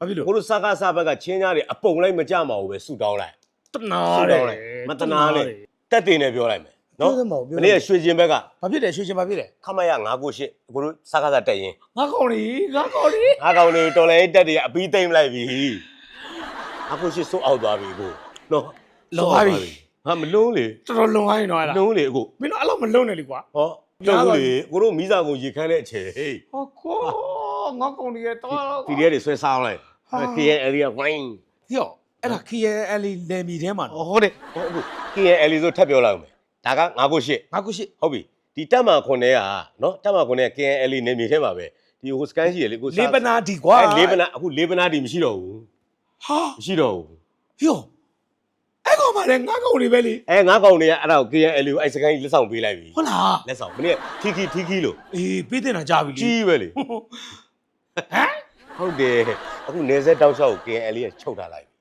ဘာဖြစ်လို့ကိုတို့စကားစားဘက်ကချင်းကြားတွေအပုံလိုက်မကြမှာဘူးပဲဆူတောင်းလိုက်တနာဆူတတောယ်င်းလိုက်မတနာနဲ့တက်တင်နဲ့ပြောလိုက်မယ်နော်ပြောစမ်းပါဦးပြောမနေ့ကရွှေကျင်ဘက်ကဘာဖြစ်တယ်ရွှေရှင်ဘာဖြစ်တယ်ခမရ998ကိုတို့စကားစားတက်ရင်ငါကောင်းလေငါကောင်းလေငါကောင်တွေတော်လည်းတက်တွေကအပီးသိမ့်လိုက်ပြီ998စိုးအောက်သွားပြီကိုနော်ဟာမလုံးလေတော်တော်လွန်သွားရင်တော့အဲ့ဒါလုံးလေကိုမင်းတို့အဲ့လောက်မလုံးနဲ့လေကွာဟောလုံးလေကိုတို့မိစားကိုရေခမ်းတဲ့အချိန်ဟေးဟောကောငါကောင်းနေရတော့ဒီရဲတွေဆွဲစားလိုက် ဟာ KNL ကဝိုင်းဟေ့အဲ့ဒါ KL နယ်မီထဲမှာနော်ဟုတ်တယ်ဟုတ်အခု KNL ဆိုထပ်ပြောလိုက်အောင်မယ်ဒါက998ငါကုရှိဟုတ်ပြီဒီတက်မှာခွန်ထဲကနော်တက်မှာခွန်ထဲက KNL နေမြေထဲမှာပဲဒီဟိုစကန်ရှိရလေကိုလေပနာဒီကွာအဲလေးပနာအခုလေးပနာဒီမရှိတော့ဘူးဟာမရှိတော့ဘူးဟေ့အဲ့ကောင်မလည်းငါကောင်းနေပဲလေအဲငါးကောင်တွေကအဲ့ဒါကို KNL ကိုအဲ့စကန်ကြီးလက်ဆောင်ပေးလိုက်ပြီဟုတ်လားလက်ဆောင်မနေ့ထီခီထီခီလို့အေးပေးတင်တာကြာပြီလေကြီးပဲလေဟမ် ဟုတ်တယ်အခုနေဆက်တောက်လျှောက်ကို KNL ကချုပ်ထားလိုက်ပြီ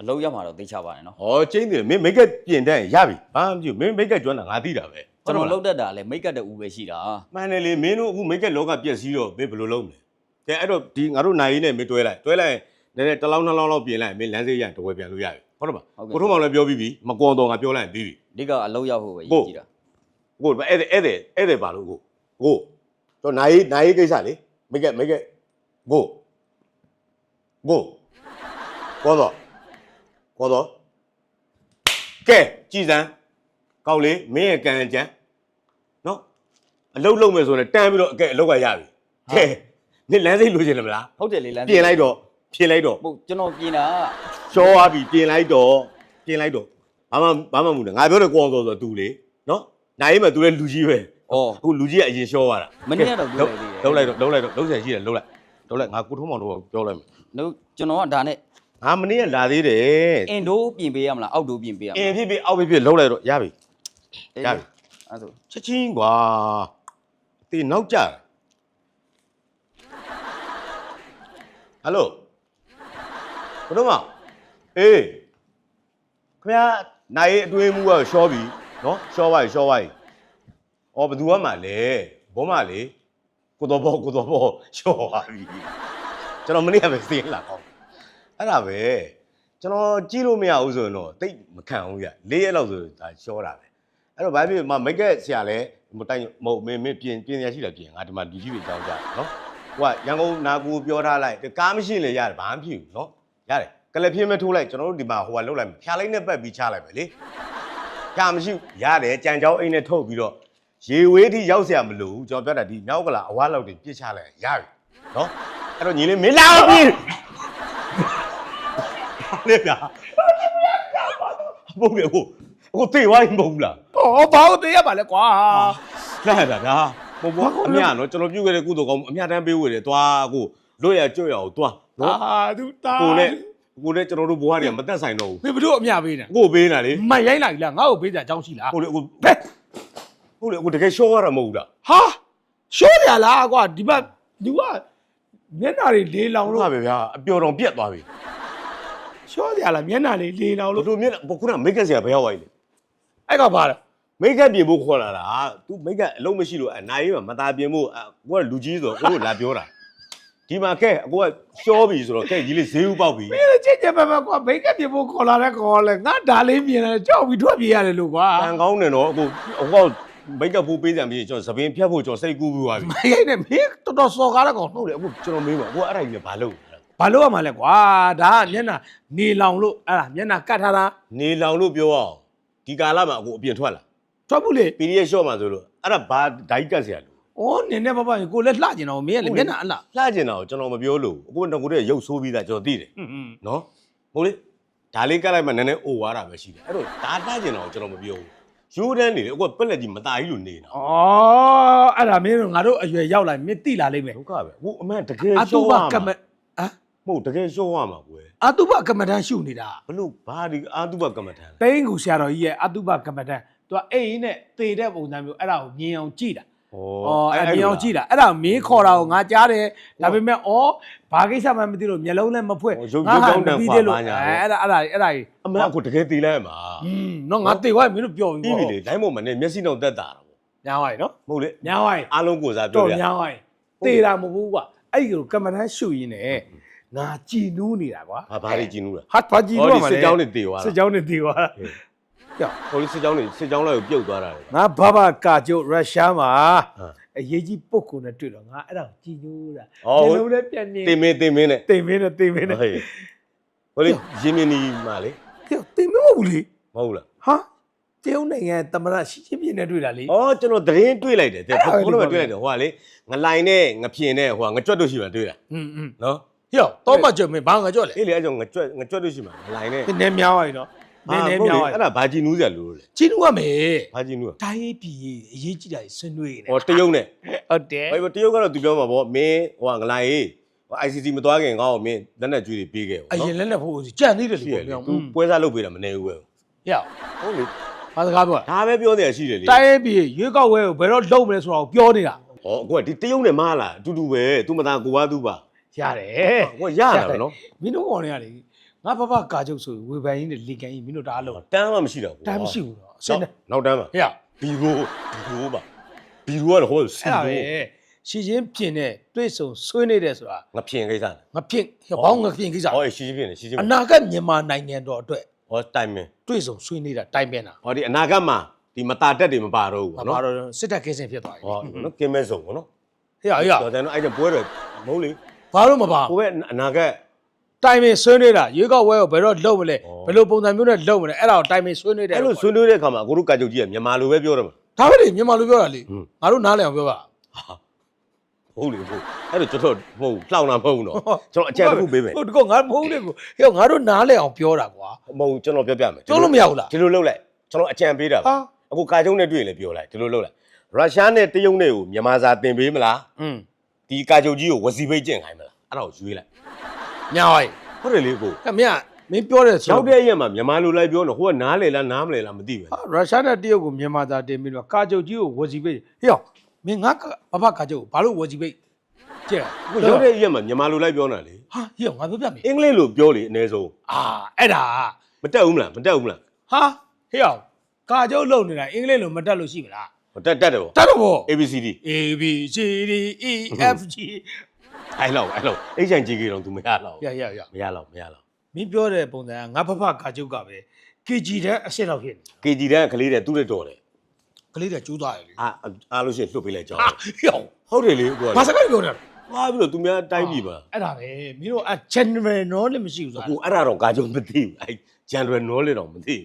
အလုံးရောက်မှာတော့သိချပါတယ်နော်ဟောကျင်းတယ်မင်းမိတ်ကပ်ပြင်တဲ့ရပြီဘာမှမဖြစ်ဘူးမင်းမိတ်ကပ်ကျွမ်းတာငါသိတာပဲ ကျွန်တော်ဟုတ်လားလောက်တတ်တာလဲမိတ်ကတ်တဲ့ဦးပဲရှိတာမှန်တယ်လေမင်းတို့အခုမိတ်ကက်လောကပြက်စီးတော့မင်းဘယ်လိုလုပ်မလဲကဲအဲ့တော့ဒီငါတို့နိုင်ရင်းနဲ့မင်းတွဲလိုက်တွဲလိုက်ရင်နည်းနည်းတစ်လောင်းနှစ်လောင်းလောက်ပြင်လိုက်ရင်မင်းလမ်းစေးရရင်တဝဲပြန်လို့ရပြီဟုတ်တယ်ပါကိုထုံးမောင်လည်းပြောပြီးပြီမကွန်တော့ငါပြောလိုက်ရင်ပြီးပြီအဓိကအလုံးရောက်ဖို့ပဲရည်ကြည့်တာကိုဧည့်သည်ဧည့်သည်ဧည့်သည်ပါလို့ကိုကိုတော့နိုင်ရေးနိုင်ရေးကိစ္စလေမိတ်ကက်မိတ်ကက်ကိုကိုကောတော့ကောတော့ကဲကြည်စမ်းကောက်လေမင်းရဲ့ကံကြမ်းနော် အလုတ်လုံးမယ်ဆိုရင်တန်းပြီးတော့အကဲအလုတ်ကရပြီကဲနင်လမ်းစိတ်လိုချင်တယ်မလားဟုတ်တယ်လေလမ်းပြင်လိုက်တော့ပြင်လိုက်တော့ဟုတ်ကျွန်တော်ပြင်တာရှောသွားပြီပြင်လိုက်တော့ပြင်လိုက်တော့ဘာမှဘာမှမဟုတ်ဘူးငါပြောတယ်ကိုအောင်စောဆိုသူလေနော်နိုင်ရင်မှသူလည်းလူကြီးပဲဩအခုလူကြီးကအရင်ရှောသွားတာမနေ့ကတော့ပြောလိုက်သေးတယ်လုံးလိုက်တော့လုံးလိုက်တော့လုံးဆယ်ရှိတယ်လုံးလိုက်လုံးလိုက်ငါကိုထုံးမောင်တို့ပြောလိုက်မယ်တို့ကျွန်တော်ကဒါနဲ့ငါမနေ့ကလာသေးတယ်အင်ဒိုပြင်ပေးရမလားအောက်ဒိုပြင်ပေးရမအလားင်းဖြစ်ဖြစ်အောက်ဖြစ်ဖြစ်လုံးလိုက်တော့ရပြီအေးရပြီအဲ့ဒါဆိုချက်ချင်းကွာ တေနောက်ကြတယ်ဟယ်လိုဘုတို့မအေးခင်ဗျာနိုင်ရေးအတွင်းမှုကရှောပြီနော်ရှောပါပြီရှောပါပြီအော်ဘယ်သူကမှလဲဘောမလေကိုတော်ဘောကိုတော်ဘောရှောပါပြီကျွန်တော်မနေ့ကပဲစင်းလာတော့အဲ့ဒါပဲကျွန်တော်ကြည့်လို့မရဘူးဆိုရင်တော့တိတ်မခံဘူးရ၄ရက်လောက်ဆိုဒါရှောတာပဲ အဲ့တော့ဘာဖြစ်မမိတ်ကက်ဆရာလဲမတိုင်မဟုတ်မင်းမင်းပြင်ပြင်ရရှိတယ်ပြင်ငါဒီမှာလူကြီးတွေကြောင်းကြနော်ဟိုကရန်ကုန်နာကူပြောထားလိုက်ကားမရှိရင်လည်းရတယ်ဘာမှမဖြစ်ဘူးနော်ရတယ်ကလပ်ပြင်းမထိုးလိုက်ကျွန်တော်တို့ဒီမှာဟိုကလှုပ်လိုက်မယ်ဖြာလိုက်နဲ့ပတ်ပြီးချလိုက်မယ်လေကားမရှိဘူးရတယ်ကြံကြောင်းအိမ်နဲ့ထုတ်ပြီးတော့ရေဝေးထိရောက်เสียမလို့ကျွန်တော်ပြောတာဒီမြောက်ကလာအဝါလောက်တွေပြစ်ချလိုက်ရပြီနော်အဲ့တော့ညီလေးမင်းလာအောင်ပြီလေဗျာဘုတ်တ ယ်ဟိုဟိုတေဝိုင်းမဟုတ်ဘူးလားဟောဘာလို့သေးရပါလဲကွာလှရတာဒါဘုံဘွားအမြနော်ကျွန်တော်ပြုတ်ခဲ့တဲ့ကုသိုလ်ကောင်းအမြတမ်းပေးဝေတယ်သွားကိုလွတ်ရကြွရအောင်သွားနော်အာသူတာကိုနဲ့ကိုနဲ့ကျွန်တော်တို့ဘွားတွေကမတက်ဆိုင်တော့ဖေဘတို့အမြပေးနေဘူးကိုပေးနေတာလေမရိုင်းလိုက်လားငါ့ကိုပေးကြအကြောင်းရှိလားကိုလေကိုဘယ်ကိုလေကိုတကယ်ရှော့ရတာမဟုတ်ဘူးလားဟာရှိုးရလားကွာဒီဘက်လူကမျက်နှာတွေလေးလောင်ဟုတ်လို့ပါပဲဗျာအပျော်တော်ပြက်သွားပြီရှိုးရလားမျက်နှာလေးလေးလောင်ဘလို့တို့မြက်ဘခုနမိတ်ကပ်ဆရာဘယ်ရောက်သွားပြီလဲ အဲ့ကပါလား မိတ်ကပ်ပြင်ဖို့ခေါ်လာတာ तू မိတ်ကပ်အလုံးမရှိလို့အနိုင်မှာမตาပြင်ဖို့ကိုကလူကြီးဆိုတော့ကိုတို့လာပြောတာဒီမှာကဲအကိုကရှောပြီဆိုတော့ကဲကြီးလေးဈေးဥပေါက်ပြီ မင်းလည်းကြည့်ကြပါပါကွာဘိတ်ကပြဖို့ခေါ်လာတဲ့ခေါ်လဲငါဒါလေးမြင်တယ်ကြောက်ပြီးထွက်ပြေးရတယ်လို့ကွာ တန်ကောင်းတယ်နော်အခုအကောမိတ်ကပ်ဖို့ပေးကြံပြီးကျွန်တော်သပင်ဖြတ်ဖို့ကျွန်တော်စိတ်ကူးပြီးသွားပြီ မရိုင်းနဲ့မင်းတော်တော်စော်ကားတဲ့ကောင် ဟုတ်တယ်အခုကျွန်တော်မေးပါအခုအဲ့ဒါကြီးလည်းဘာလုပ်လဲ ဘာလို့ရမှာလဲကွာဒါကမျက်နှာနေလောင်လို့အဲ့ဒါမျက်နှာကတ်ထားတာ နေလောင်လို့ပြောအောင် ဒီကာလမှာအခုအပြင်ထွက်လာ ထွက်ဘူးလေ PDF shot မှာဆိုလို့အဲ့ဒါဘာဓာတ်ကတ်เสียလို့ ဩနင်းနေပါပါကိုလည်းလှကျင်တော့မင်းကလည်းမျက်နှာအလှ လှကျင်တာကိုကျွန်တော်မပြောလို့အခုတော့ကိုတည်းရုပ်ဆိုးပြီးသားကျွန်တော်သိတယ် ဟွန်းဟွန်း နော်ဟုတ်လေဒါလေးကတ်လိုက်မှနည်းနည်းအိုသွားတာပဲရှိတယ်အဲ့တော့ဒါလှကျင်တာကိုကျွန်တော်မပြောဘူးရိုးတန်းနေလေအခုကပက်လက်ကြီးမตายလို့နေတာ ဩအဲ့ဒါမင်းတို့ငါတို့အရွယ်ရောက်လာမင်းတိလာလိမ့်မယ် ဒုက္ခပဲအခုအမှန်တကယ် အတု ရှော့ ပ ရ ကမ မှာ ဟမ် မဟုတ်တကယ်ရှော့ရမှာကွယ် အတုပကမ္မဋ္ဌာန်းရှုနေတာ ဘလို့ဘာဒီအာတုဘကမ္မထန် တိန်းကူဆရာတော်ကြီးရဲ့အတုပကမ္မဋ္ဌာန်းသူကအိမ်နဲ့တေတဲ့ပုံစံမျိုးအဲ့ဒါကိုမြင်အောင်ကြည့်တာ အော်အဲ့မြင်အောင်ကြည့်တာအဲ့ဒါမင်းခေါ်တာကိုငါကြားတယ်ဒါပေမဲ့အော်ဘာကိစ္စမှမသိလို့မျက်လုံးလည်းမဖွင့် ရုပ်ရုပ်ကောင်းတန်ခွာပါညာ အဲ့ဒါအဲ့ဒါအဲ့ဒါကြီး အမေအခုတကယ်တည်လိုက်မှာ อืมနော်ငါတေသွားမင်းတို့ပြောပြီ ပြီးပြီ ပေါ့ လေတိုင်းပေါ်မှာねမျက်စိတော့တက်တာတော့ ညားသွားပြီနော် မဟုတ်လေ ညားသွားပြီ အားလုံးကိုစားပြော တော့ ရ ညားသွားပြီတေတာမဟုတ်ဘူးကွာအဲ့ဒီလိုကမ္မထမ်းရှုရင်းနဲ့ ငါကြည်နူးနေတာကွာ ဘာဘာတွေကြည့်နူးလား ဟာဘာကြည်နူးရမှာလဲ စစ်ကြောင်းတွေတေသွား စစ် တာ ကြောင်းတွေတေသွားတာ ဟိုလေစစ်ကြောင်းတွေစစ်ကြောင်းလိုက်ကိုပြုတ်သွားတာလေ ငါဘာဘာကာကျုပ်ရုရှားမှာ ဟမ် အရေးကြီးပုတ်ကုန်နဲ့တွေ့တော့ငါအဲ့ဒါကိုကြည်နူးတာ အော် မျက်လုံးလည်းပြန်နေ တင်မင်းတင်မင်းနဲ့ တိမ်မင်းနဲ့တိမ်မင်းနဲ့ ဟေးဟိုလေရင်းမြင်းနီမာလေ ဟေ့တိမ်မင်းမဟုတ်ဘူးလေ မဟုတ်လား ဟာတရုတ်နိုင်ငံသမ္မတရှီကျင်းပြင်းနဲ့တွေ့တာလေ อ๋อကျွန်တော်သတင်းတွေ့လိုက်တယ်တဲ့ အဲ့ဒါပဲ ဘုန်းတော် ဒီ တွေ့လိုက်တယ်ဟိုကလေငလိုင်နဲ့ငဖြင်နဲ့ဟိုကငကြွက်တို့ရှိမှတွေ့တာ อืมอืม နော် ဟေ့တော့မကြွမင်းဘာငါကြွလဲအေးလေအဲ့ကြောင့်ငကြွက်ငကြွက်တို့ရှိမှငလိုင်နဲ့နည်းနည်းများပါပြီနော်နည်းနည်းများပါပြီအဲ့ဒါဘာကြည်နူးစရာလို့လဲကျင်းဦးရမယ်ဘာကြည်နူးอ่ะတိုင်းရေးပြည်ရေးအရေးကြီးတာကြီးဆွေးနွေးနေဟောတရုတ်နဲ့ဟုတ်တယ်ဟိုတရုတ်ကတော့သူပြောမှာပေါ့မင်းဟိုကငလိုင်ဟို ICC မသွားခင်ငါ့ကိုမင်းလက်နဲ့ကျွေးတွေပေးခဲ့အရင်လက်နဲ့ဖို့ကြံသေးတယ်လေရှိရပေါ့လေပြောသူပွဲစားလုပ်ပေးတာမနေဘူးပဲဟေ့ဟုတ်လေဘာစကားပြောဒါပဲပြောနေရရှိတယ်လေတိုင်းရေးပြည်ရွေးကောက်ဝဲကိုဘယ်တော့လုံမလဲဆိုတော့ပြောနေတာဟောအခုကဒီတရုတ်နဲ့မားလာအတူတူပဲသူမသားကိုွားသူပါ ရတယ်ဟောရတာပဲနော်မင်းတို့ကောင်တွေကလေငါဘဘကာချုပ်ဆိုဝေဖန်ရင်းနဲ့လေကန်ရင်းမင်းတို့တအားလုံးတန်းမှမရှိတော့ဘူးတိုင်းမရှိဘူးတော့အစင်းနဲ့နောက်တန်းပါဟေ့ဘီရိုဘီရိုပါဘီရိုကတော့ဟိုစီအဲ့ဒါပဲရိုရှီချင်းပြင်နဲ့တွေ့ဆုံဆွေးနေတယ်ဆိုတာငဖြင်ကိစ္စငါပြင်ဟေ့ဘောင်းငါပြင်ကိစ္စဟောရှီရှင်းဖြစ်နေရှီရှင်းအဖြစ်နာဂတ်မြန်မာနိုင်ငံတော်အတွက်ဟောတိုင်မင်တွေ့ဆုံဆွေးနေတာတိုင်ပင်တာဟောဒီအနာဂတ်မှာဒီမတာတက်တွေမပါတော့ဘူးဘာပေါ့လို့နော်စစ်တပ်ကင်းစင်ဖြစ်သွားပြီဟောနော်ကင်းမဲဆုံးပေါ့နော်ဟေ့ဟေ့တော်တယ်နော်အဲ့ဒါပွဲတွေမဟုတ်လေ ဘာလို့မပါဟိုဘက်အနာဂတ်တိုင်ပင်ဆွေးနေတာရွေးကောက်ဝဲကိုဘယ်တော့လုံမလဲဩဘယ်လိုပုံစံမျိုးနဲ့လုံမလဲအဲ့ဒါကိုတိုင်ပင်ဆွေးနေတယ်အဲ့လိုဆွေးနွေးတဲ့အခါမှာကိုတို့ကာချုပ်ကြီးကမြန်မာလိုပဲပြောတယ်မှာဒါပဲလေမြန်မာလူပြောတာလေဟွန်းငါတို့နားလည်အောင်ပြောပါဟုတ်လေဟုတ်အဲ့လိုကျွန်တော်မဟုတ်လှောင်တာမဟုတ်ဘူးနော်ကျွန်တော်အကြံတစ်ခုပေးမယ်ဟုတ်တကောငါမဟုတ်လေကိုဟေ့ငါတို့နားလည်အောင်ပြောတာကွာမဟုတ်ကျွန်တော်ပြောပြမယ်ပြောလို့မရဘူးလားဒီလိုလုပ်လိုက်ကျွန်တော်အကြံပေးတာပါဟာအခုကာချုပ်နဲ့တွေ့ရင်လည်းပြောလိုက်ဒီလိုလုပ်လိုက်ရုရှားနဲ့တရုတ်နဲ့ကိုမြန်မာစာတင်ပေးမလားอืม ဒီကာချုပ်ကြီးကိုဝစီပိတ်ကျင့်ခိုင်းမလားအဲ့ဒါကိုရွေးလိုက်ညာဝိုင်းဟုတ်တယ်လေကိုခမရမင်းပြောတယ်ဆိုရောက်တဲ့ရက်မှာမြန်မာလိုလိုက်ပြောတော့ဟိုကနားလေလားနားမလဲလားမသိဘူးဟာရုရှားနဲ့တရုတ်ကိုမြန်မာသားတင်ပြီးတော့ကာချုပ်ကြီးကိုဝစီပိတ်ဟေ့မင်းငါဘဘကာချုပ်ကိုဘာလို့ဝစီပိတ်ကြည့်ကိုရောက်တဲ့ရက်မှာမြန်မာလိုလိုက်ပြောနေတာလေဟာဟေ့ငါပြောပြမယ်အင်္ဂလိပ်လိုပြောလေအနည်းဆုံးအာအဲ့ဒါမတက်ဘူးမလားမတက်ဘူးမလားဟာဟေ့ကာချုပ်လုံနေတာအင်္ဂလိပ်လိုမတက်လို့ရှိမလားဟို တက်တက်တယ်ဗောတက်တော့ဗော ABCD A B C D E F G အဲ့လောက်အဲ့လောက် HNJK တော့ तू မရတော့ရရရမရတော့မရတော့မင်းပြောတဲ့ပုံစံကငါဖဖကာချုပ်ကပဲ KG တဲ့အစ်စ်လောက်ဖြစ်နေ KG တန်းကလေးတဲ့သူ့တဲ့တော်တယ်ကလေးတွေကျိုးသွားတယ်လေအာအားလို့ရှိရင်လွတ်ပေးလိုက်ကြအောင်ဟာဟေ့ဟုတ်တယ်လေကိုကဘာစကားပြောနေတာဟာပြီးတော့သူများတိုင်းပြည်မှာအဲ့ဒါပဲမင်းတို့အ general knowledge မရှိဘူးဆိုတာအခုအဲ့ဒါတော့ကာချုပ်မသိဘူးအဲ့ January knowledge တော့မသိ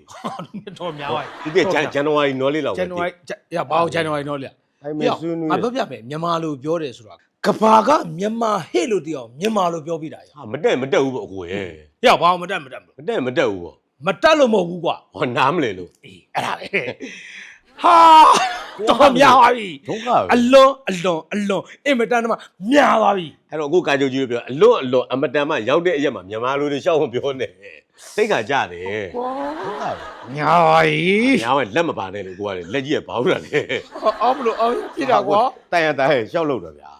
ဘူးတော့များပါဒီက January knowledge လောက်ဇန်နဝါရီရဘာလို့ဇန်နဝါရီတော့လေအဲ့မဲ့ဆွေးနွေးငါပြောပြမယ်မြန်မာလိုပြောတယ်ဆိုတာကဘာကမြန်မာဟဲ့လို့တည်အောင်မြန်မာလိုပြောပြတာရဟာမတက်မတက်ဘူးပေါ့အကိုရဲ့ရဘာမှမတတ်မတတ်ဘူးမတက်မတက်ဘူးပေါ့မတတ်လို့မဟုတ်ဘူးကွာဟောနားမလဲလို့အေးအဲ့ဒါပဲ ဟာတော့များပါပြီဒုက္ခပဲအလွန်အလွန်အလွန်အင်မတန်တော့များပါပြီအဲ့တော့အခုကာချုပ်ကြီးပြောအလွတ်အလွတ်အမတန်မှရောက်တဲ့အရက်မှာမြန်မာလိုတွေရှောက်မပြောနဲ့စိတ်ခါကြတယ်ဒုက္ခပဲများပါပြီညာဝဲလက်မပါနဲ့လို့ကိုကလေလက်ကြီးကဘောင်းတာလေအော်ဘလို့အော်ပြတာကွာတိုင်ရတိုင်ရရှောက်လို့တော့ဗျာ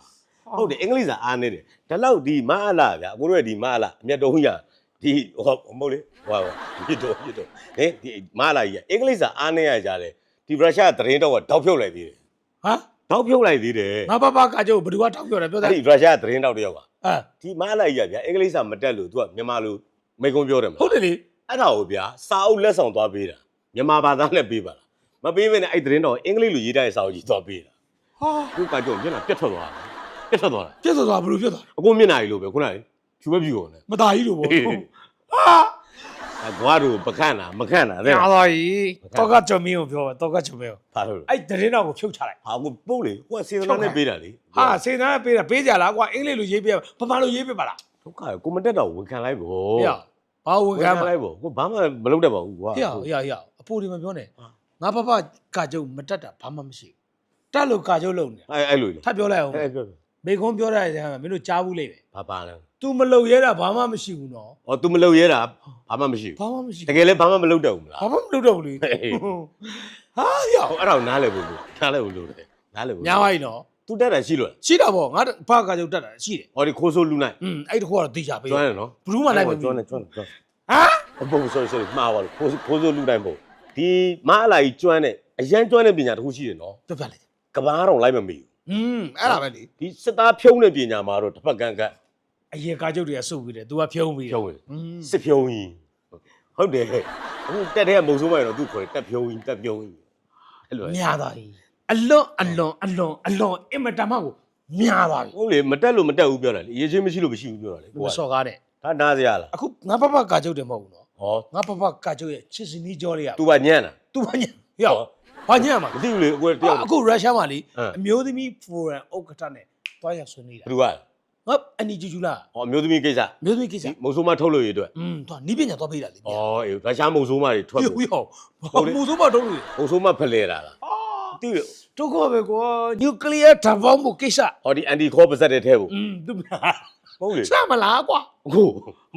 ဟုတ်တယ်အင်္ဂလိပ်စာအားနေတယ်ဒါလောက်ဒီမအလာဗျာအခုတို့ရဲ့ဒီမအလာအမျက်တော်ကြီးဒီဟောမဟုတ်လေဟောပြစ်တော့ပြစ်တော့ဟင်ဒီမအလာကြီးကအင်္ဂလိပ်စာအားနေရကြတယ် ဒီရုရှားသတင်းတော့ကတောက်ဖြုတ်လိုက်သေးတယ်ဟမ်တောက်ဖြုတ်လိုက်သေးတယ်ငါဘဘကကြောဘယ်သူကတောက်ပြောတယ်ပြောတယ်အဲ့ဒီရုရှားသတင်းတောက်တယောက်ကအဲဒီမအလာကြီးကဗျာအင်္ဂလိပ်စာမတက်လို့ तू ကမြန်မာလိုမိကုံးပြောတယ်မဟုတ်တယ်လေအဲ့ဒါကိုဗျာစာအုပ်လက်ဆောင်သွားပေးတာမြန်မာဘာသာနဲ့ပေးပါလားမပေးဘဲနဲ့အဲ့သတင်းတော့အင်္ဂလိပ်လိုရေးထားတဲ့စာအုပ်ကြီးသွားပေးတာဟာခုကကြောမျက်နှာပြတ်ထွက်သွားတာပြတ်ထွက်သွားတာပြတ်သွားတာဘယ်လိုပြတ်သွားအကုန်မျက်နှာကြီးလိုပဲခုနကဖြူပဲဖြူကုန်တယ်မသားကြီးလို့ပေါ့ဟေး ဟာအဲဘွားတို့ပခန့်တာမခန့်တာတဲ့ညာသွားပြီတော့ကကြော်မင်းကိုပြောတော့ကကြော်မင်းကိုဘာလို့လဲအဲ့တရင်တော့ကိုဖြုတ်ချလိုက်ဟာကိုပုတ်လေကိုကစေတနာနဲ့ပေးတာလေဟာစေတနာပေးတာပေးကြလားကွာအင်္ဂလိပ်လိုရေးပေးပမာလိုရေးပေးပါလားဒုက္ခကိုမတက်တော့ဝန်ခံလိုက်ဗောဟေ့ဘာဝန်ခံမလဲလိုက်ဗောကိုဘာမှမလုပ်တတ်ပါဘူးကွာဟေ့ဟေ့ဟေ့အဖိုးဒီမပြောနဲ့ဟာငါဘဘကကြော်မတက်တာဘာမှမရှိဘူးတက်လို့ကကြော်လုံနေအဲအဲ့လိုလေထပ်ပြောလိုက်အောင်အဲပြော မေခွန်းပြောတဲ့ဆရာမင်းတို့ကြားဘူးလိမ့်မယ် ဘာပါလဲ तू မလုံရဲတာဘာမှမရှိဘူးနော် ဩ तू မလုပ်ရဲတာဘာမှမရှိ ဘာမှမရှိ ဘူးတကယ်လည်းဘာမှမလုပ်တတ်ဘူးမလား ဘာမှမလုပ်တော့ဘူးလေ ဟေး ဟာဟေ့ ဟိုအဲ့ဒါကိုနားလဲဘူးလို့နားလဲဘူးလို့လေ နားလေဘူး များပါ ਈ နော် သူတက်တာရှိလို့လား ရှိတာပေါ့ငါဘာကာချုပ်တက်တာရှိတယ် ဟောဒီခိုးဆိုးလူနိုင် อืมအဲ့တခုကတော့သိကြပေး ကျွမ်းတယ်နော် ဘလူးမှလိုက်မ ကျွမ်း ပြီး တယ်ကျွမ်းတယ်ကျွမ်းတယ် ဟမ် အပုံ sorry sorry မှားပါလို့ခိုးခိုးဆိုးလူနိုင်ပေါ့ဒီမအလာကြီးကျွမ်းတယ်အရန်ကျွမ်းတဲ့ပညာတစ်ခုရှိတယ်နော် ပြပြလိုက်က ဘာတော့လိုက်မမီဘူး อืมအဲ့ဒါပဲလေ ဒီစစ်သားဖြုံးတဲ့ပညာမှာတော့တစ်ဖက်ကန်ကန် အရင်ကာချုပ်တွေကစုပ်ပြီးတယ် तू ကဖြုံးပြီးတယ် ဖြုံးတယ် อืม စစ်ဖြုံးကြီးဟုတ်တယ်အခုတက်တဲ့မုံဆိုးမိုင်တော့သူခေါ်တယ်တက်ဖြုံးကြီးတက်ဖြုံးကြီးအဲ့လို များသွားပြီအလွန်အလွန်အလွန်အလွန်အင်မတန်မှကိုများသွားပြီ ဟုတ်လေမတက်လို့မတက်ဘူးပြောတာလေအရေးချင်းမရှိလို့မရှိဘူးပြောတာလေ မစော်ကားတဲ့ ဒါနားစရာလား အခုငါဘဘကာချုပ်တယ်မဟုတ်ဘူးနော် ဟော ငါဘဘကာချုပ်ရဲ့ချစ်စနီးကြောလေးရ သူကညံ့တာ သူဘာညဟေ့ ဘာညမှာ မသိဘူးလေအခုတယောက် အခုရုရှားမှာလေ ဟမ် အမျိုးသမီးဖိုရန်ဥက္ကဋ္ဌနဲ့တွားရဆွေးနွေးတာ ဘယ်သူက ငါအနီကျူကျူလာ ဟောအမျိုးသမီးကိစ္စ အမျိုးသမီးကိစ္စ ဒီမုံဆိုးမထုတ်လို့ရအတွက် อืมတွားနီးပညာတွားပေးတာလေ ဩအေးရုရှားမုံဆိုးမတွေထွက် ဟေ့ ဖို့ ဟေ့ဟောမူဆိုးမတော့လို့ မုံဆိုးမဖလဲတာလား အာ တိတယ် တို့ကောပဲကွာနျူကလ িয়ার ဓာတ်ပေါင်းမှုကိစ္စ ဟောဒီအန်တီခေါ်ပါစက်တဲ့ထဲဖို့ อืมသူမ ဟုတ်လေ စမလားကွာ အခု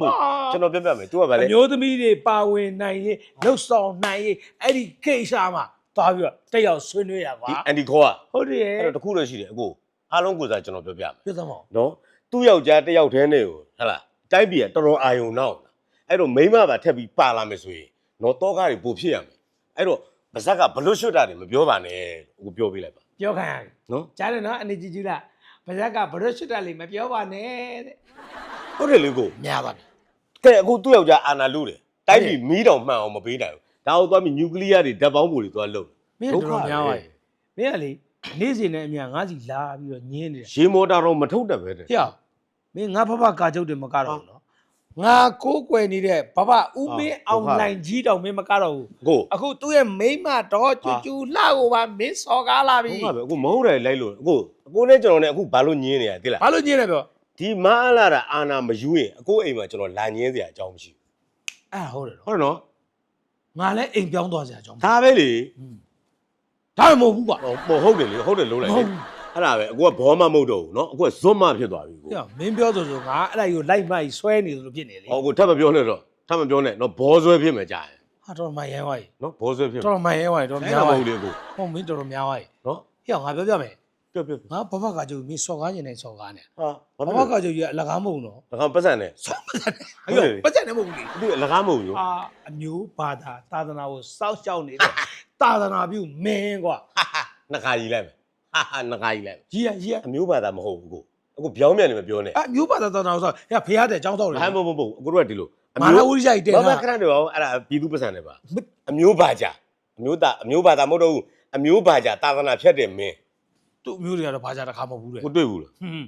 မဟုတ်ကျွန်တော်ပြပြမယ် तू ကဗာလေ အမျိုးသမီးတွေပါဝင်နိုင်ရေးလှုပ်ဆောင်နိုင်ရေးအဲ့ဒီကိစ္စမှာ တွားပြီးတော့တက်ရောက်ဆွေးနွေးတာကွာဒီအန်တီခေါ်ကဟုတ်တယ်အဲ့တော့တခုတော့ရှိတယ်အခုအားလုံးကိုစားကျွန်တော်ပြောပြမယ်ပြသမောနော်သူ့ယောက်ျားတစ်ယောက်တည်းနဲ့ကိုဟဟလားတိုက်ပြည်ကတော်တော်အာယုံနောက်လာအဲ့တော့မိန်းမပါထက်ပြီးပါလာမယ်ဆိုရင်နော်တောကားတွေပိုဖြစ်ရမယ်အဲ့တော့ဗဇက်ကဘလွတ်ရွတ်တာတွေမပြောပါနဲ့အခုပြောပြလိုက်ပါပြောခံရတယ်နော်ကြားတယ်နော်အနေကြည့်ကြည့်လားဗဇက်ကဘရွတ်ရှစ်တက်လေးမပြောပါနဲ့တဲ့ဟုတ်တယ်လေကိုများပါပြီကဲအခုသူ့ယောက်ျားအာနာလူတယ်တိုက်ပြည်မီးတောင်မှန်အောင်မပေးနိုင်ဘူး ဒါကိုသွားပြီးနျူကလ িয়ার တွေဓာတ်ပေါင်းပုံတွေသွားလုပ်မင်းတော်တော်များပါပြီမင်းကလေနေ့စဉ်နဲ့အမြန်ငါးစီလာပြီးတော့ညင်းနေတာရေမော်တာတော့မထုတ်တတ်ပဲတဲ့ဟေ့မင်းငါဖဖကာချုပ်တယ်မကတော့ဘူးနော်ငါကိုးကွယ်နေတဲ့ဘဘဦးမင်းအောင်နိုင်ကြီးတောင်မင်းမကတော့ဘူးကိုအခုသူ့ရဲ့မိန်းမတော့ကျူကျူလှကိုပါမင်းစော်ကားလာပြီဟုတ်ပါပဲအခုမဟုတ်တယ်လိုက်လို့အခုအခုနဲ့ကျွန်တော်နဲ့အခုဘာလို့ညင်းနေရသိလားဘာလို့ညင်းလဲပြောဒီမအားလာတာအာနာမယူရင်အခုအိမ်မှာကျွန်တော်လာညင်းစရာအကြောင်းမရှိအဲ့ဒါဟုတ်တယ်ဘူးနော်ဟုတ်တယ်နော် ငါလည်းအိမ်ပြောင်းသွားစရာအကြောင်း ဒါပဲလေ ဒါမှမဟုတ်ဘူးကွာ ဟိုဟုတ်တယ်လေဟုတ်တယ်လုံးလိုက် မ လေ ဟုတ်ဘူး အဲ့ဒါပဲအခုကဘောမမဟုတ်တော့ဘူးเนาะအခုကဇွတ်မဖြစ်သွားပြီကို ဟေ့မင်းပြောဆိုဆိုငါအဲ့ဒါကြီးကိုလိုက်မိုက်ဆွဲနေသလိုဖြစ်နေလေ ဟောကိုထပ်မပြောနဲ့တော့ထပ်မပြောနဲ့เนาะဘောဆွဲဖြစ်မယ်ကြာရင် ဟာတော်တော်မှန်ရဲဝါကြီး เนาะဘောဆွဲဖြစ် တော်တော်မှန်ရဲဝါကြီးတော်တော် အဲ့ များ ဒါမ ပါ ဟုတ် ကြီး လေကို ဟုတ်မင်းတော်တော်များပါကြီး เนาะ ဟေ့ငါပြောပြမယ် ပြောပြောငါဘဘကကျုပ်မင်းစော်ကားနေတယ်စော်ကားနေဟာဘာဘဖြစ်ဘလဲကကျုပ်ကြီးကအလကားမဟုတ်နော်ဒါကောင်ပတ်စံနဲ့စော်ပတ်တယ်ဟေ့ပတ်တယ်မဟုတ်ဘူးလေဒီအလကားမဟုတ်ဘူးအာအမျိုးဘာသာသာသနာကိုစောက်ရှောက်နေတဲ့သာသနာပြုမင်းကွာဟာဟာနှခါကြီးလိုက်မယ်ဟာဟာနှခါကြီးလိုက်မယ်ကြီးရကြီးရအမျိုးဘာသာမဟုတ်ဘူးကိုအခုပြောင်းပြန်နေမပြောနဲ့အမျိုးဘာသာသာသနာကိုစောက်ဟဲ့ဖေရတဲ့ចောင်းတော့လေဘာမှမဟုတ်ဘူးအခုတို့ကဒီလိုမာနဝိရိယကြီးတဲ့ဘာမှဟာခဏတော့အဲ့ဒါပြည်သူပတ်စံနဲ့ပါအမျိုးဘာသာအမျိုးသားအမျိုးဘာသာမဟုတ်တော့ဘူးအမျိုးဘာသာသာသနာဖြတ်တယ်မင်း သူ့အမျိုးတွေကတော့ဘာသာတစ်ခါမဟုတ်ဘူးတဲ့ ကိုတွေ့ဘူးလား ဟွန်းဟေ့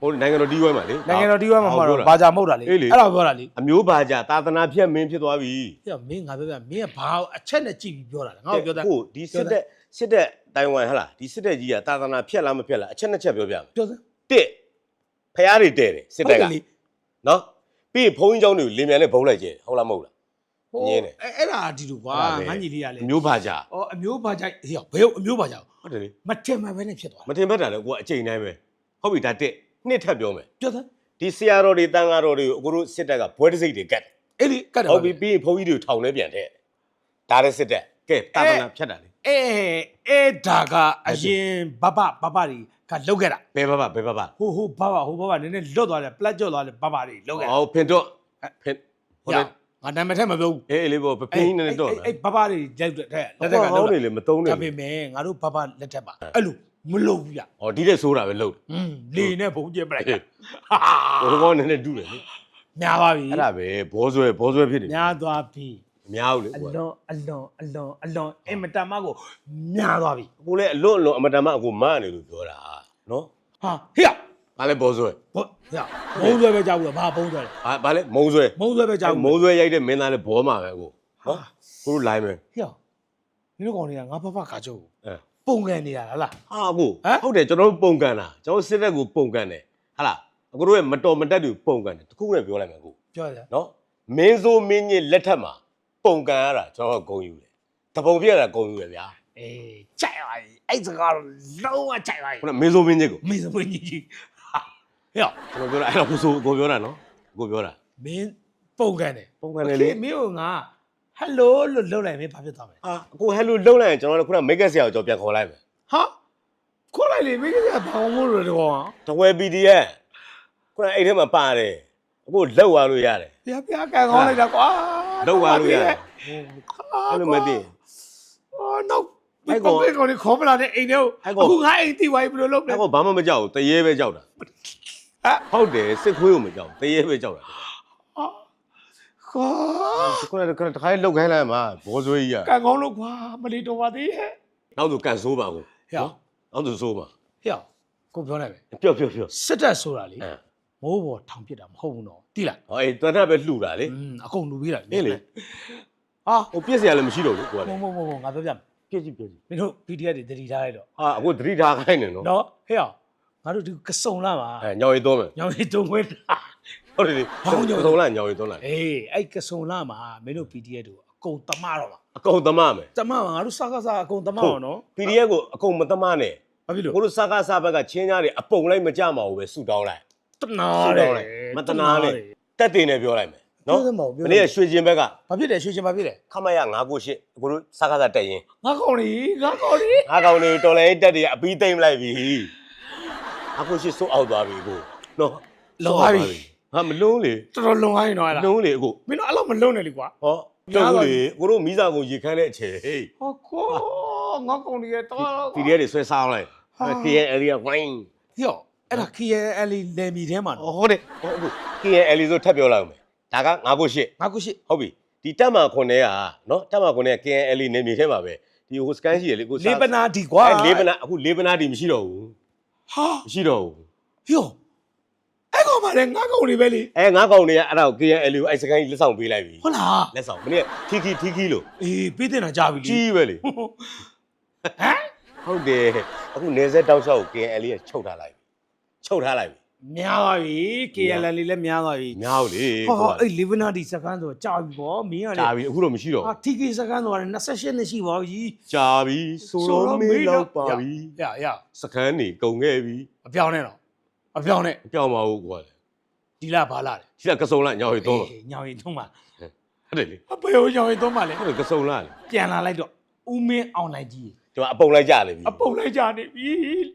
ဟိုနိုင်ငံတော်ဒီဝိုင်းမှာလေ နိုင်ငံတော်ဒီဝါမှာမှာတော့ ဟုတ် ဘာ ပြောတာ သာမဟုတ်တာလေ အေးလေ အဲ့ဒါပြောတာလေ အမျိုးဘာသာသာသနာဖြတ်မင်းဖြစ်သွားပြီ ဟေ့မင်းငါပြောပြမင်းကဘာအချက်နဲ့ကြည့်ပြီးပြောတာလဲငါ့ကိုပြောတာ ကိုဒီစစ်တဲ့စစ်တဲ့တိုင်ဝမ်ဟလားဒီစစ်တဲ့ကြီးကသာသနာဖြတ်လားမဖြတ်လားအချက်နှစ်ချက်ပြောပြမယ် ပြောစမ်း တစ်ဖះတွေတဲ့တယ်စစ်တဲ့က ဟုတ်လေ နော်ပြီးရင်ဘုန်းကြီးเจ้าတွေကိုလင်းမြန်နဲ့ဘုံလိုက်ကျဲဟုတ်လားမဟုတ်လား ဟို ညင်းတယ်အဲ့အဲ့ဒါဒီလိုကွာအဲ့ဒါပဲငါညီလေးကလေအမျိုးဘာသာဩအမျိုးဘာကြိုက်ဟေ့ဘယ်အမျိုးဘာကြိုက်ဟုတ်တယ်လေမထင်မှန်ပဲနဲ့ဖြစ်သွားမတင်ဘက်တာလေကိုကအချိန်တိုင်းပဲဟုတ်ပြီဒါတစ်နှစ်ထပ်ပြောမယ်ပြောစမ်းဒီဆရာတော်တွေတန်ဃာတော်တွေကိုအခုတို့စစ်တပ်ကဘွဲတစိတ်တွေကတ်တယ်အဲ့ဒီကတ်တယ်ဟုတ်ပြီပြီးရင်ဘုန်းကြီးတွေကိုထောင်ထဲပြန်ထည့်ဒါလည်းစစ်တပ်ကဲသာသနာဖြတ်တာလေအဲအဲ့ဒါကအရင်ဘဘဘဘတွေကလောက်ခဲ့တာဘယ်ဘာဘာဘယ်ဘာဘာဟိုဟိုဘဘဟိုဘဘနည်းနည်းလွတ်သွားတယ်ပလက်ကျွတ်သွားတယ်ဘဘတွေလောက်ခဲ့တာ ဟောဖင်တော့ဖင်ဟုတ်တယ် ငါနာမည်ထက်မပြောဘူးအေးအေးလေးပေါ့ဖင်ကြီးနဲ့တော့အဲ့ဘဘတွေလောက်တဲ့လက်လထက်ကဟောလောက်င်းနေလေမသုံးနေဒါပေမဲ့ငါတို့ဘဘလက်ထက်ပါအဲ့လိုမလုပ်ဘူးဗျဟောဒီတဲ့ဆိုးတာပဲလို့อืมလေနဲ့ဘုံကျဲပလိုက်တာဟိုကောင်းနေနေတူးတယ်လေများပါပြီအဲ့ဒါပဲဘောဆွဲဘောဆွဲဖြစ်နေများသွားပြီအများဘူးလေအကိုကလွန်အလွန်အလွန်အလွန်အင်မတန်မကိုများသွားပြီကိုလည်းအလွတ်အလွတ်အမတန်မှအကိုမနေလို့ပြောတာနော်ဟာဟေ့ ဘာလဲဘောဆွဲဘောဟေ့ဘုံဆွဲပဲကြောက်ဘူးဘာဘုံဆွဲလဲဘာဘာလဲမုံဆွဲမုံဆွဲပဲကြောက်မုံဘူးဆွဲရိုက်တဲ့မင်းသားလည်းဘောမှာပဲကိုနော်ကိုတို့လိုင်းမယ်ဟေ့မင်းတို့ကောင်တွေကငါဘဘခါချုပ်အဲပုံကန်နေတာလားလားဟာကိုဟမ်ဟုတ်တယ်ကျွန်တော်တို့ပုံကန်တာကျွန်တော်စစ်တပ်ကိုပုံကန်တယ်ဟာလားအကိုတို့ရဲ့မတော်မတက်တွေပုံကန်တယ်တခုနဲ့ပြောလိုက်မယ်ကိုပြောရနော်မင်းစိုးမင်းကြီးလက်ထက်မှာပုံကန်ရတာကျွန်တော်ကဂုံယူတယ်တပုံပြရတာဂုံယူတယ်ဗျာအေးကြိုက်ပါပြီအဲ့စကားတော့လုံးဝကြိုက်ပါပြီခုနမင်းစိုးမင်းကြီးကိုမင်းစမင်းကြီးကြီး ဟာဟေ့ကျွန်တော်ပြောတာအဲ့တော့ကိုဆိုကိုပြောတာနော်ကိုပြောတာ မင်းပုံကန်တယ်ပုံကန်တယ်လေ မင်းကငါဟယ်လိုလို့လုပ်လိုက်မင်းဘာဖြစ်သွားမလဲဟာအခုဟဲ့လို့လုံးလိုက်ရင်ကျွန်တော်တို့ခုနမိတ်ကက်ဆရာကိုကျွန်တော်ပြန်ခေါ်လိုက်မယ်ဟာခေါ်လိုက်လေမင်းကဘာအောင်မို့လို့တော့တဝဲ PDF ခုနအဲ့ထဲမှာပါတယ်အခုလောက်သွားလို့ရတယ်ပြပြကန်ကောင်းလိုက်တာကွာလောက်သွားလို့ရတယ်အဲ့လိုမသိ အော်နောက်အဲ့အဲ့ကောင်ကောင်ကောင်ခေါ်မလာတဲ့အိမ်ထဲကိုအဲ့ကောင်အခုငါအိမ်တိဝိုင်းဘယ်လိုလုပ်လဲ အဲ့ကောဘာမှမကြောက်ဘူးတရေပဲကြောက်တာ ဟာဟုတ်တယ်စစ်ခွေးကိုမကြောက်ဘူးတရေပဲကြောက်တာခွာခုနကတခါတလောက်ခိုင်းလိုက်မှာဘောဆွေးကြီးကကန်ကောင်းလို့ကွာမလီတော်ပါသေးရဲ့နောက်သူကန်ဆိုးပါကိုဟဲ့နောက်သူဆိုးပါဟဲ့ကိုပြောလိုက်ပဲပြော့ပြော့ပြော့စစ်တပ်ဆိုတာလေအဲမိုးပေါ်ထောင်ပစ်တာမဟုတ်ဘူးနော်တိလားဟောအေးတွန်းတက်ပဲလှူတာလေอืมအကုန်လူပြီးတာအေးလေဟာဟိုပြစ်စရာလည်းမရှိတော့ဘူးကိုကမလေဟုတ်မဟုတ်မဟုတ်ငါပြောပြမယ်ပြစ်ကြည့်ပြစ်ကြည့်မင်းတို့ PDF တွေတတိထားလိုက်တော့ဟာအခုသတိထားခိုင်းနေနော်နော်ဟဲ့ ငါတို့ဒီကစုံလာမှာအဲညောင်ရီတော့မယ်ညောင်ရီတုံးခွဲတာဟုတ်တယ်လေဘာလို့ညောင်သုံးလိုက်ညောင်ရီသုံးလိုက်အေးအဲ့ကစုံလာမှာမင်းတို့ PDF တို့အကုန်တမတော့မှာအကုန်သမမယ်တမမှာငါတို့စကားစားအကုန်တမအောင်နော် PDF ကိုအကုန်မသမနဲ့ဘာဖြစ်လို့ကိုတို့စကားစားဘက်ကချင်းကြားတွေအပုံလိုက်မကြမှာဘူးပဲဆူတောင်းလိုက်တနာဆူတတောယ်င်းလိုက်မတနာနဲ့တက်တင်နဲ့ပြောလိုက်မယ်နော်ပြောစမ်းပါဦးပြောမနေ့ကရွှေကျင်ဘက်ကဘာဖြစ်တယ်ရွှေချင်းဘာဖြစ်တယ်ခမရ998ကိုတို့စကားစားတက်ရင်ငါကောင်းနေငါကောင်းနေငါကောင်တွေတော်လည်းတက်တွေအပီးသိမ့်လိုက်ပြီ 998စိုးအောက်သွားပြီကိုနော်ဟာမလုံးလေတော်တော်လုံသွားရင်တော့အဲ့ဒါလုံးလေအခုမင်းတို့အဲ့လောက်မလုံနဲ့လေကွာဟောလုံးလေကိုတို့မိသားကိုရေခမ်းတဲ့အချိန်ဟေးဟောကောငါကောင်းနေရတော့ဒီရဲတွေဆွဲစားလိုက်ဟာ KNL ကဝိုင်းဟေ့အဲ့ဒါ KL လေမီထဲမှာနော်ဟုတ်တယ်ဟောအခု KNL ဆိုထပ်ပြောလိုက်အောင်မယ်ဒါက998ငါကုရှိဟုတ်ပြီဒီတက်မှာခွန်ထဲကနော်တက်မှာခွန်ထဲက KNL နေမြေထဲမှာပဲဒီဟိုစကန်ရှိရလေကိုလေပနာဒီကွာအဲလေပနာအခုလေပနာဒီမရှိတော့ဘူး ဟာမရှိတော့ဘူးဟေ့အဲ့ကောင်မလည်းငါကောင်းနေပဲလေအဲငါးကောင်တွေကအဲ့ဒါကို KNL ကိုအဲစကန်ကြီးလက်ဆောင်ပေးလိုက်ပြီဟုတ်လားလက်ဆောင်မနေ့ကထီခီထီခီလို့အေးပေးတင်တာကြာပြီလေကြီးပဲလေဟမ်ဟုတ်တယ်အခုနေဆက်တောက်လျှောက်ကို KNL ကချုပ်ထားလိုက်ပြီချုပ်ထားလိုက်ပြီ များသွားပြီ KL လေးလည်းများသွားပြီများဦးလေဟောဟောအဲ့လေဗနာဒီစကန်ဆိုကြာပြီဗောမင်းကလေကြာပြီအခုတော့မရှိတော့ဟာ TK စကန်ဆိုရတယ်28နှစ်ရှိပါပြီကြာပြီဆိုတော့မေးတော့ပါပြီရရစကန်နေကုန်ခဲ့ပြီအပြောင်းနဲ့တော့အပြောင်းနဲ့အပြောင်းပါဘူးကွာဒီလားဘာလားလဲရှိတာကစုံလာညောင်ရီသုံးလို့ညောင်ရင်သုံးပါဟုတ်တယ်လေအဖေကိုညောင်ရင်သုံးပါလေဟုတ်တယ်ကစုံလာလေပြန်လာလိုက်တော့ဦးမင်းအောင်လိုက်ကြီး ဒီမှာအပုံလိုက်ကြလေပြီ အပုတ်လိုက်ကြနေပြီ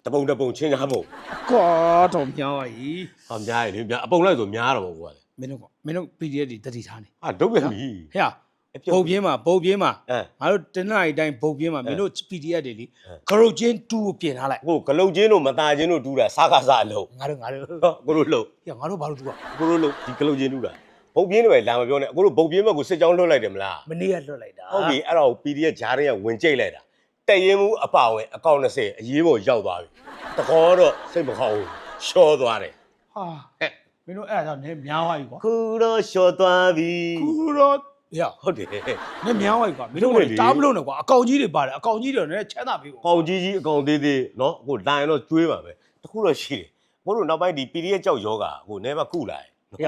တပုံတပုံချင်းချားပုံ ကွာတော့မြောင်းပါကြီး ဟာများရည်လေများအပုံလိုက်ဆိုများတော့ကွာလေ မင်းတို့ကမင်းတို့ PDF တွေတတိထားနေ ဟာဒုတ်ပြန်ပြီ ဟဲ့ အပြုတ် ဘုတ်ပြင်းမှာဘုတ်ပြင်းမှာ အဲ ငါတို့တနင်္လာရီတိုင်းဘုတ်ပြင်းမှာ အဲ မင်းတို့ PDF တွေလी အဲ ဂရုတ်ချင်း2ကိုပြင်ထားလိုက် ဟိုဂလုတ်ချင်းတို့မตาချင်းတို့တူးတာစားကစားအလုံး ငါတို့ငါတို့ ဟောကိုတို့လှုပ် ဟဲ့ငါတို့ဘာလို့တူอ่ะ ကိုတို့လှုပ်ဒီဂလုတ်ချင်းတူးတာဘုတ်ပြင်းတွေပဲလာမပြောနဲ့ကိုတို့ဘုတ်ပြင်းဘက်ကိုစစ်ကြောင်းလှုပ်လိုက်တယ်မလား မနေ့ကလွတ်လိုက်တာ ဟုတ်ပြီအဲ့တော့ PDF ဂျားတွေကဝင်ကြိတ်လိုက်တာ တည်ရင်မှုအပါဝင်အကောင့်20အရေးပေါ်ရောက်သွားပြီတကောတော့စိတ်မကောင်းဘူးရှော့သွားတယ်ဟာဟဲ့မင်းတို့အဲ့ဒါကြောင့်နည်းများသွားပြီကွာခုတော့ရှော့သွားပြီခုတော့ရဟုတ်တယ်နည်းများသွားပြီကွာမင်းတို့ကတားမလို့နဲ့ကွာအကောင့်ကြီးတွေပါတယ်အကောင့်ကြီးတွေလည်းချမ်းသာပြီကွာအကောင့်ကြီးကြီးအကောင့်သေးသေးနော်ဟိုလိုင်းတော့ကျွေးပါပဲတခုတော့ရှိတယ်ဘို့တို့နောက်ပိုင်းဒီ PDF ကြောက်ယောဂါဟိုနည်းမကုလာရဟုတ်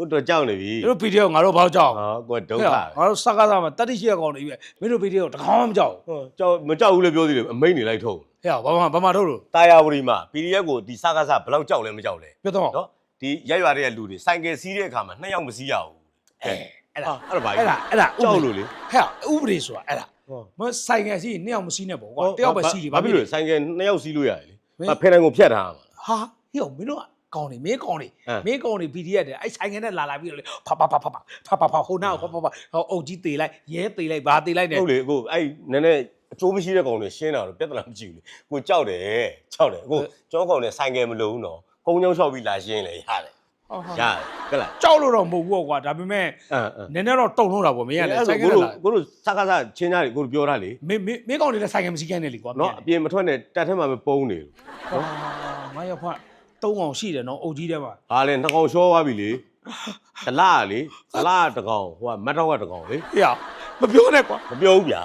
ကိုတော့ကြောက်နေပြီတို့ဗီဒီယိုငါတို့ဘာကြောက်ဟောကိုဒုက္ခငါတို့စကားစားမှာတတိရှိရကောင်နေပြီမင်းတို့ဗီဒီယိုတကောင်းမကြောက်ကြောက်မကြောက်ဘူးလို့ပြောသေးတယ်အမိန်နေလိုက်ထုံးဟဲ့ဘာမှဘာမှထုတ်လို့တာယာဝရီမှာ PDF ကိုဒီစကားစားဘလောက်ကြောက်လဲမကြောက်လဲပြောတော့နော်ဒီရက်ရွာတဲ့လူတွေဆိုင်ကယ်စီးတဲ့အခါမှာနှစ်ယောက်မစီးရဘူးအဲအဲ့ဒါအဲ့ဒါဘာကြီးအဲ့ဒါအဲ့ဒါကြောက်လို့လေဟဲ့ဥပဒေဆိုတာအဲ့ဒါမဆိုင်ကယ်စီးနှစ်ယောက်မစီးနဲ့ပေါ့ကွာတယောက်ပဲစီးတယ်ဘာဖြစ်လို့ဆိုင်ကယ်နှစ်ယောက်စီးလို့ရတယ်လေဖယ်တိုင်းကိုဖြတ်ထားမှာဟာဟေ့မင်းတို့ ကောင်းနေမင်းကောင်းနေမင်းကောင်းနေ PDF တဲ့အဲ့ဆိုင်ငယ်နဲ့လာလာပြီးတော့လေဖဖဖဖဖဖဖဟိုနာကိုဖဖဖဟိုအုတ်ကြီးတေလိုက်ရဲတေလိုက်ဘာတေလိုက်နေဟုတ်လေအခုအဲ့နည်းနည်းအချိုးမရှိတဲ့ကောင်တွေရှင်းတာတော့ပြဿနာမရှိဘူးလေကိုကြောက်တယ်ကြောက်တယ်အခုကျောင်းကောင်တွေဆိုင်ငယ်မလုံးတော့ကုန်းကျောင်းလျှောက်ပြီးလာရှင်းလေရတယ်ဟုတ်ဟုတ်ရတယ်ကလားကြောက်လို့တော့မဟုတ်ဘူးကွာဒါပေမဲ့နည်းနည်းတော့တုံလုံးတာပေါ့မင်းကလည်းဆိုင်ကလာကိုတို့စကားစချင်းကြတယ်ကိုတို့ပြောတာလေမင်းမင်းကောင်တွေလည်းဆိုင်ကမရှိခိုင်းနေလေကွာနော်အပြင်မထွက်နဲ့တတ်ထဲမှာပဲပုံးနေလို့နော်မရောက်ဖွား သုံးအောင်ရှိတယ်နော်အုတ်ကြီးထဲမှာဟာလေနှစ်ကောင်ရှောသွားပြီလေဒလားလေဒလားတကောင်ဟိုကမတ်တော့ကတကောင်လေဟေ့မပြောနဲ့ကွာမပြောဘူးဗျာ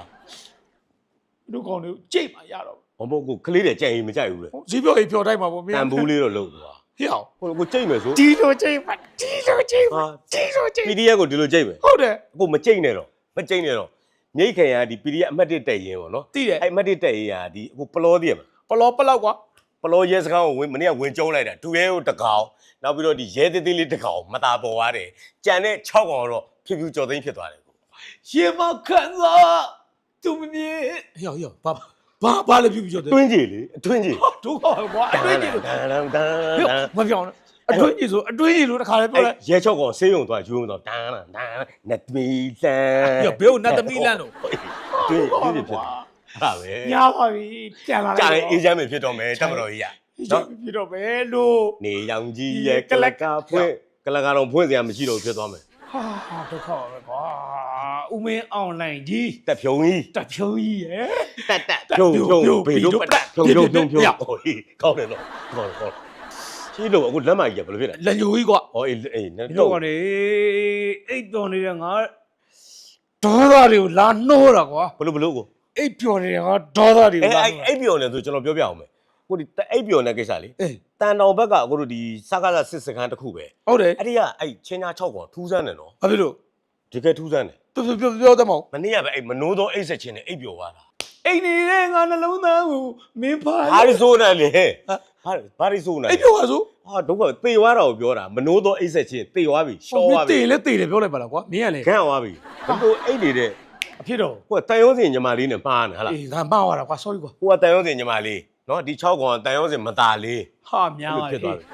တို့ကောင်းနေကြိတ်မှရတော့ဟောမဟုတ်ကိုကလေးတွေကြိုက်ရင်မကြိုက်ဘူးလေဈေးပြောကြီးပြောတိုင်းမှာပေါ့မင်းတန်ဘူးလေးတော့လုံးသွားဟေ့ဟိုကိုကြိတ်မယ်ဆိုဒီလိုကြိတ်မှဒီလိုကြိတ်မှဟာဒီလိုကြိတ် PDF ကိုဒီလိုကြိတ်မယ်ဟုတ်တယ်အခုမကြိတ်နဲ့တော့မကြိတ်နဲ့တော့မြိတ်ခင်ရဒီ PDF အမှတ်1တက်ရင်ပေါ့နော်သိတယ်အဲ့အမှတ်1တက်ရင်ဟာဒီအခုပလောသေးရမှာ ပလောပလောက်ကွာ ပလောရဲစကားကိုဝင်မနေ့ကဝင်ကျုံးလိုက်တာဒူရဲကိုတကောင်နောက်ပြီးတော့ဒီရဲသေးသေးလေးတကောင်မตาပေါ်သွားတယ်ကြံတဲ့6ကောင်တော့ဖြူဖြူကြော်သိမ်းဖြစ်သွားတယ်ကိုရေမခံစားသူမမြင်ဟေ့ဟေ့ဘာဘာဘာလဲပြုတ်ပြုတ်တယ်တွင်းကြီးလေအတွင်းကြီးဒုက္ခပဲကွာအတွင်းကြီးလို့တန်တန်တန်တန်မပြောင်းနဲ့အတွင်းကြီးဆိုအတွင်းကြီးလို့တခါလဲပြောအဲ့လိုက်ရဲချောက်ကောင်ဆေးရုံသွားယူမတော့တန်တန်တန်နတ်မီလန်ရဘေးကိုနတ်သမီးလန့်တော့တွင်းတွင်းဖြစ်တ ယ်ဟာပဲညာပါပြီပြန်လာကြာရင်အေးချမ်းမဖြစ်တော့မယ်တမတော်ကြီးရနော်ပြတော့ပဲလို့နေရောင်ကြီးရဲ့ကလကာဖွင့်ကလကာတော့ဖွင့်စရာမရှိတော့ဖြစ်သွားမယ်ဟာဒုက္ခပဲကွာဦးမင်းအွန်လိုင်းကြီးတက်ဖြုံကြီးတဖြုံးကြီးရယ်တက်တက်ဖြုံဖြုံဘေတို့ပတ်တက်ဖြုံဖြုံဖြုံဖြုံဟိုကောင်းတယ်နော်ကောင်းတယ်ကောင်းကြီးလို့အခုလက်မကြီးကဘယ်လိုဖြစ်လဲလက်ညိုကြီးကွာဟောအေးအေးနဲ့ဒီတော့တော့ကနေအိတ်တော်နေတဲ့ငါဒေါသတွေကိုလာနှိုးတာကွာဘလို့ဘလို့ကို အိတ်ပျော်နေတဲ့ငါဒေါသတွေကိုအဲလာအဲ့နှိုးအဲ့ပြောနေဆိုကျွန်တော်ပြောပြအောင်မယ်ကိုဒီအိပ်ပြောနေကိစ္စလေအေးတန်တော်ဘက်ကအခုတို့ဒီစကားစစစ်စခန်းတစ်ခုပဲဟုတ်တယ်အဲ့ဒီကအဲ့ချင်းညာ6ကောင်ထူးဆန်းတယ်နော်ဘာဖြစ်လို့တကယ်ထူးဆန်းတယ်ပြောပြောပြောပြောသမောင်မနေ့ကပဲအဲ့မနိုးသောအိပ်ဆက်ချင်းနဲ့အိပ်ပြောသွားတာအိတ်နေတဲ့ငါနှလုံးသားကိုမင်းဖာဘာလို့ဆိုးနေလဲဘာဘာလို့ဆိုးနေလဲအိတ်ပြောပါဆိုဟာဒုက္ခသေသွားတာကိုပြောတာမနိုးသောအိပ်ဆက်ချင်းသေသွားပြီရှော့မသွားင်းပြီတေလဲတေတယ်ပြောလိုက်ပါလားကွာမင်းကလေခန့်သွားပြီဘယ်လိုအိပ်နေတဲ့ အဖြစ်တော့ဟိုကတန်ရုံးစင်ညီမလေးနဲ့မှားနေဟလားအေးငါမှားသွားတာကွာ sorry ကွာဟိုကတန်ရုံးစင်ညီမလေးနော်ဒီ6ကောင်ကတန်ရုံးစင်မသားလေးဟာများပါဖြစ်သွားပြီ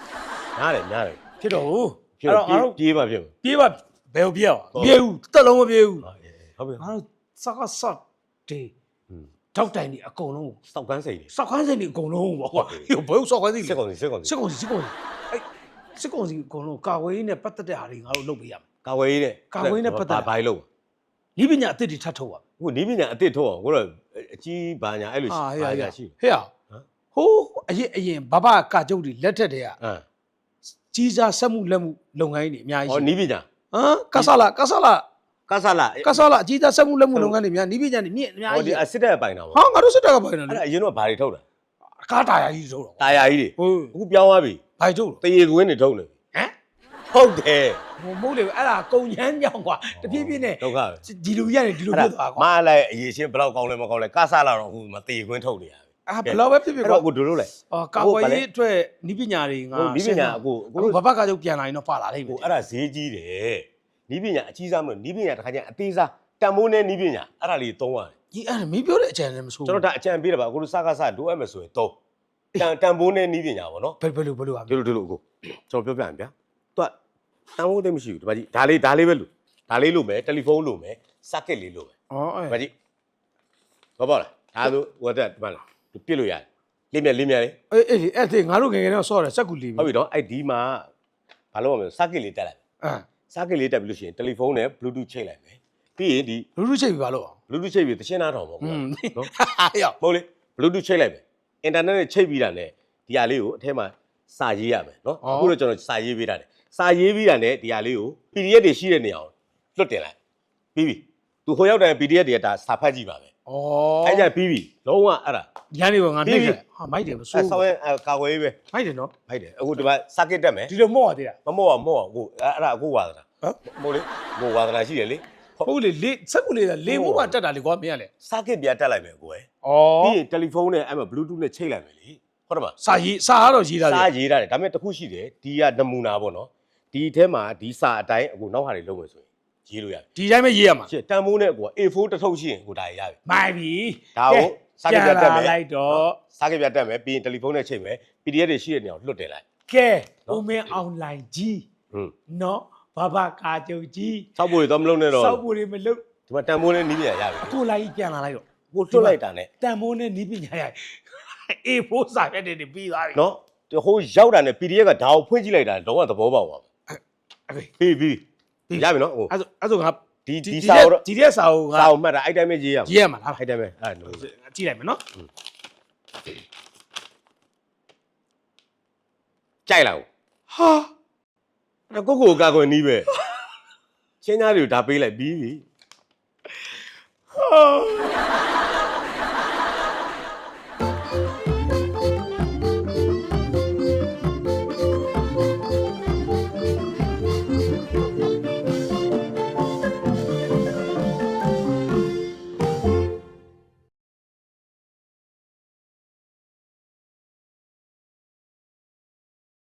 ညားတယ်ညားတယ်ဖြစ်တော့ဘူးဖြစ်အဲ့တော့တော့ငါတို့ပြေးပါဖြစ်ပြေးပါဘယ်ကိုပြေးအောင်ပြေးဘူးတက်လုံးမပြေးဘူးဟုတ်ပြီငါတို့စကားဆော့တေးอืมထောက်တိုင်ဒီအကုန်လုံးစောက်ကန်းစိတ်လေစောက်ခန်းစင်ဒီအကုန်လုံးပေါ့ကွာဟုတ်ပြီဟိုဘယ်ကိုစောက်ခန်းစင်စစ်ကောင်စီစစ်ကောင်စီစစ်ကောင်စီစစ်ကောင်စီအဲ့စစ်ကောင်စီအကုန်လုံးကာဝေးနဲ့ပတ်သက်တဲ့ဟာတွေငါတို့လုပ်ပေးရမယ်ကာဝေးတဲ့ကာဝေးနဲ့ပတ်သက်တာဘာဘိုင်းလို့ ဤပညာအသစ်တွေထပ်ထုတ်ရမယ်ဟိုနီးပညာအစ်စ်ထုတ်အောင်ကိုတော့အကြီးဘာညာအဲ့လိုရှိဟာဟေ့ဘာဟေ့ညာရှိဟေ့ဟိုးအရင်အရင်ဘဘကာကျုပ်တွေလက်ထက်တည်းကအမ်ကြီးစားစက်မှုလက်မှုလုပ်ငန်းတွေအများကြီးဟောရှိနီးပညာဟမ်ကဆလာကဆလာကဆလာကဆလာအကြီးစားစက်မှုလက်မှုလုပ်ငန်းတွေများဤပညာတွေမြင့်အများဟောကြီးဒီအစစ်တဲ့ပိုင်တာပေါ့ဟာငါတို့စစ်တပ်ကပိုင်တယ်အဲ့လေဒါအရင်တော့ဘာတွေထုတ်တာကားတာယာကြီးထုတ်တော့တာယာကြီးတွေဟုတ်အခုပြောင်းသွားပြီဘိုင်ထုတ်တော့တရေကွင်းတွေထုတ်နေပြီဟမ်ဟုတ်တယ် ဟိုမဟုတ်လေအဲ့ဒါကုံချမ်းကြောင်ကွာတဖြည်းဖြည်းနဲ့ဒုက္ခပဲဒီလူကြီးကနေဒီလူဖြစ်သွားကွာမလိုက်အရေးချင်းဘယ်တော့ကောင်းလဲမကောင်းလဲကဆလာတော့အခုမတရေကွင်းထုတ်နေရပြီအာဘယ်တော့ပဲဖြစ်ဖြစ်အဲ့ကွာတော့အခုတို့လို့လေအော်ကာဝေးအတွက်ဤပညာတွေငါဟိုနီးပညာအခုအခုအခုဘဘကာကျုပ်ပြန်လာရင်တော့ပါလာလိမ့်မယ်ဟိုအဲ့ဒါဈေးကြီးတယ်နီးပညာအကြီးစားမလို့နီးပညာတစ်ခါကျရင်အသေးစားတန်မိုးနဲ့နီးပညာအဲ့ဒါလေးသုံးရတယ်ဒီအဲ့ဒါမင်းပြောတဲ့အကြံလည်းမဆိုးကျွန်တော်ဒါအကြံပေးတာပါအခုစကားစဒိုးအပ်မယ်ဆိုရင်သုံးတန်တန်ဖိုးနဲ့နီးပညာပေါ့နော်ဘယ်ဘယ်လိုဘယ်လိုอ่ะဒီလိုဒီလိုအခုကျွန်တော်ပြောပြရင်ဗျာသူက တန်ဖိုးသိမရှိဘူးဒီမှာကြည့်ဒါလေးဒါလေးပဲလို့ဒါလေးလို့မယ်တယ်လီဖုန်းလို့မယ်စက်ကက်လေးလို့မယ်ဩအဲ့ဒီမှာကြည့်ဘောပေါ့လားဒါဆိုဟိုတက်ဒီမှာလားပြစ်လို့ရတယ်လင်းမြလင်းမြလေးအေးအေးအဲ့ဒီငါတို့ငယ်ငယ်တော့ဆော့တယ်စက်ကူလီဟုတ်ပြီနော်အဲ့ဒီမှာဘာလို့မလဲစက်ကက်လေးတက်လိုက်အာစက်ကက်လေးတက်ပြီလို့ရှိရင်တယ်လီဖုန်းနဲ့ Bluetooth ချိတ်လိုက်မယ်ပြီးရင်ဒီလူလူချိတ်ပြီပါလို့အောင် Bluetooth ချိတ်ပြီးတရှင်းသားထောင်ပေါ့ကွာอืมနော်ဟာရောက်မဟုတ်လေ Bluetooth ချိတ်လိုက်မယ်အင်တာနက်နဲ့ချိတ်ပြီးတာနဲ့ဒီဟာလေးကိုအထဲမှာစာရေးရမယ်နော်အခုတော့ကျွန်တော်စာရေးပေးတာတယ် စာရေးပြီးတာနဲ့ဒီဟာလေးကို PDF တွေရှိတဲ့နေရာကိုလွတ်တင်လိုက်ပြီးပြီသူဟိုရောက်တဲ့ PDF တွေကဒါစာဖတ်ကြည့်ပါပဲဩအဲ့ကြပြီးပြီလုံးဝအဲ့ဒါရန်နေကငါပြီးနှိမ့်ပြီခဲ့ဟာမိုက်တယ်မဆိုးအဲ့ဆောင်းရဲအဲ့ကာကွယ်ရေးပဲမိုက်တယ်နော်ဖိုက်တယ်အခုဒီမှာစကစ်တက်မယ်ဒီလိုမော့ရသေးတာမမော့အောင်မော့အောင်ကိုအဲ့အဲ့ဒါအခုဝါသနာဟမ်မဟုတ်လေကိုဝါသနာရှိတယ်လေဟုတ်လေလေစက်ကူလေးကလေမို့မှတက်တာလေကွာမင်းကလေစကစ်ပြတက်လိုက်မယ်ကိုယ်ဩပြီးရင်တယ်လီဖုန်းနဲ့အဲ့မှာ Bluetooth နဲ့ချိတ်လိုက်မယ်လေဟုတ်တယ်မစာရေးစာကတော့ရေးတာလေစာရေးရတယ်ဒါပေမဲ့တစ်ခုရှိတယ်ဒီကနမူနာပေါ့နော် ဒီထဲမှာဒီစာအတိုင်းအခုနောက်ဟာတွေလုပ်မယ်ဆိုရင်ရေးလို့ရတယ်ဒီတိုင်းပဲရေးရမှာရှင်းတန်မိုးနဲ့ကိုက A4 တစ်ထုပ်ရှိရင်ကိုဒါရရပြီမိုက်ပြီဒါကိုစာကပြတက်မယ်လိုက်တော့စာကပြတက်မယ်ပြီးရင်တယ်လီဖုန်းနဲ့ချိန်မယ် PDF တွေရှိတဲ့နေရာကိုလွတ်တင်လိုက်ကဲဦးမင်းအွန်လိုင်းကြီးဟွန်းနော်ဘဘကာကျုပ်ကြီးစောက်ဖို့တွေတော့မလုပ်နဲ့တော့စောက်ဖို့တွေမလုပ်ဒီမှာတန်မိုးနဲ့နီးပြရရပြီကိုလိုက်ကြီးပြန်လာလိုက်တော့ကိုလွတ်လိုက်တာနဲ့တန်မိုးနဲ့နီးပညာရိုက်အေးဖို့စာရက်တွေပြီးသွားပြီနော်ဒီဟိုရောက်တာနဲ့ PDF ကဒါကိုဖွင့်ကြည့်လိုက်တာတော့သဘောပေါက်ပါအေး ပြီပြီးပြီရပြီနော်ဟိုအဲ့ဆိုအဲ့ဆိုငါဒီဒီဒီဒီစာစာကိုတော့ဒီတဲ့စာကိုငါစာကိုမှတ်တာအဲ့တိုင်းပဲရေးရအောင်ရေးရမှာလားအဲ့တိုင်းပဲအဲ့လိုကြည့်လိုက်မယ်နော်ကြိုက်လာဘူးဟာအဲ့ကိုကိုကာကွယ်နီးပဲချင်းသားတွေကိုဒါပေးလိုက်ပြီးပြီ